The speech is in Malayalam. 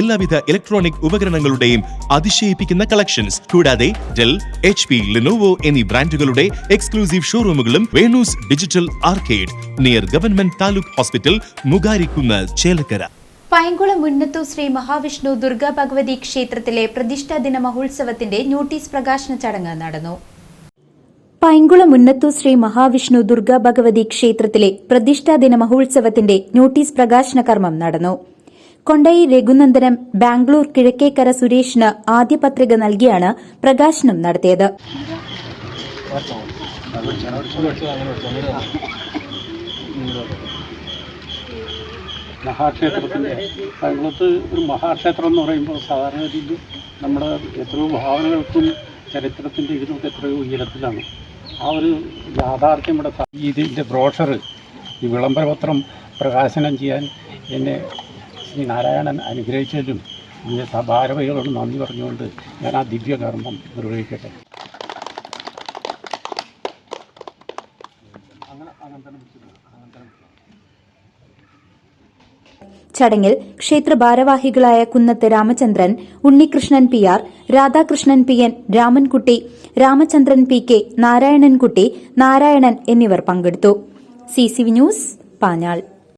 എല്ലാവിധ ഇലക്ട്രോണിക് ഉപകരണങ്ങളുടെയും അതിശയിപ്പിക്കുന്ന കളക്ഷൻസ് കൂടാതെ ഡെൽ എച്ച് പി ലിനോവോ എന്നീ ബ്രാൻഡുകളുടെ exclusive ഷോറൂമുകളും Venu's digital arcade near government taluk hospital മുഗാരിക്കുന്ന Chelakkara. Painkulam മുന്നത്തു ശ്രീ മഹാവിഷ്ണു ദുർഗാ ഭഗവതി ക്ഷേത്രത്തിലെ പ്രതിഷ്ഠാ ദിന മഹോത്സവത്തിന്റെ നോട്ടീസ് പ്രകാശന ചടങ്ങ് നടന്നു. പൈങ്കുളം മുന്നത്തു ശ്രീ മഹാവിഷ്ണു ദുർഗാ ഭഗവതി ക്ഷേത്രത്തിലെ പ്രതിഷ്ഠാ ദിന മഹോത്സവത്തിന്റെ നോട്ടീസ് പ്രകാശന കർമ്മം നടന്നു. കൊണ്ടയി രഘുനന്ദനം ബാംഗ്ലൂർ കിഴക്കേക്കര സുരേഷിന് ആദ്യ പത്രിക നൽകിയാണ് പ്രകാശനം നടത്തിയത്. മഹാക്ഷേത്രത്തിന്റെ പൈങ്കുളത്ത് ഒരു മഹാക്ഷേത്രം എന്ന് പറയുമ്പോൾ സാധാരണ രീതിയിൽ നമ്മുടെ എത്രയോ ഭാവനകൾക്കും ചരിത്രത്തിന്റെ ഇതിനൊക്കെ എത്രയോ ഉയരത്തിലാണ്. ആ ഒരു യാഥാർത്ഥ്യം ഇവിടെ ഇതിന്റെ ബ്രോഷർ ഈ വിളംബരപത്രം പ്രകാശനം ചെയ്യാൻ എന്നെ ശ്രീ നാരായണൻ അനുഗ്രഹിച്ചതിലും ഈ സഭാരവികളോട് നന്ദി പറഞ്ഞുകൊണ്ട് ഞാൻ ആ ദിവ്യകർമ്മം നിർവഹിക്കട്ടെ. ചടങ്ങിൽ ക്ഷേത്ര ഭാരവാഹികളായ Kunnath Ramachandran Unnikrishnan P R Radhakrishnan P N Ramankutty Ramachandran P K Narayanankutty Narayanan എന്നിവർ പങ്കെടുത്തു. C C News Panjal.